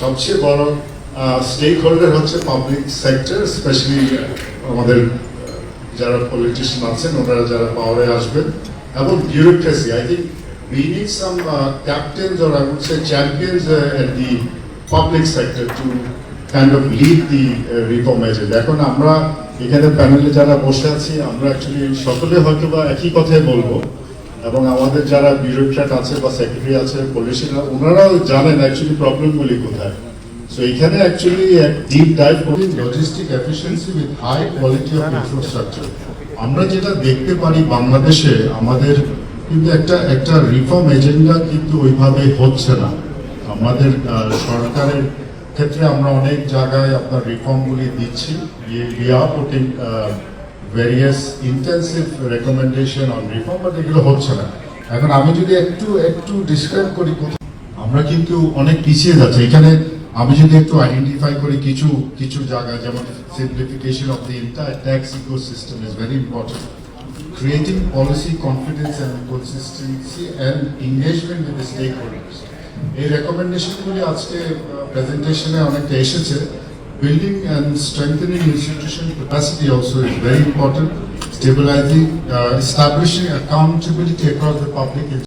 সবচেয়ে বড় stakeholder হচ্ছে পাবলিক সেক্টর স্পেশালি আমাদের যারা পলিটিশিয়ান আছেন, ওনারা যারা পাওয়ারে আসবেন, এবং বিউরোক্রেসি আই থিঙ্ক. এখন আমরা এখানে প্যানেলে যারা বসে আছি, আমরা অ্যাকচুয়ালি সকলে হয়তো বা একই কথাই বলব এবং আমাদের যারা বিউরোক্র্যাট আছে বা সেক্রেটারি আছে পলিটিশিয়ান ওনারাও জানেন অ্যাকচুয়ালি প্রবলেমগুলি কোথায়। সো এখানে অ্যাকচুয়ালি এক ডিপ ডাইভ করি logistic efficiency with high quality of infrastructure আমরা যেটা দেখতে পারি বাংলাদেশে, আমাদের কিন্তু একটা একটা রিফর্ম এজেন্ডা কিন্তু ওইভাবে হচ্ছে না। আমাদের সরকারের ক্ষেত্রে আমরা অনেক জায়গায় আপনার রিফর্মগুলি দিচ্ছি আর putting various intensive recommendation on reform but এগুলো হচ্ছে না। এখন আমি যদি একটু একটু ডিসক্রাইব করি আমরা কিন্তু অনেক পিছিয়ে যাচ্ছি। এখানে আমি যদি একটু আইডেন্টিফাই করি কিছু কিছু জায়গা, যেমন simplification of the entire tax ecosystem is very important creating policy confidence and consistency and engagement with the stakeholders. এই রেকমেন্ডেশনগুলি আজকে প্রেজেন্টেশনে অনেকটা এসেছে। building and strengthening institutional capacity also is very important, stabilizing, uh, establishing accountability across the public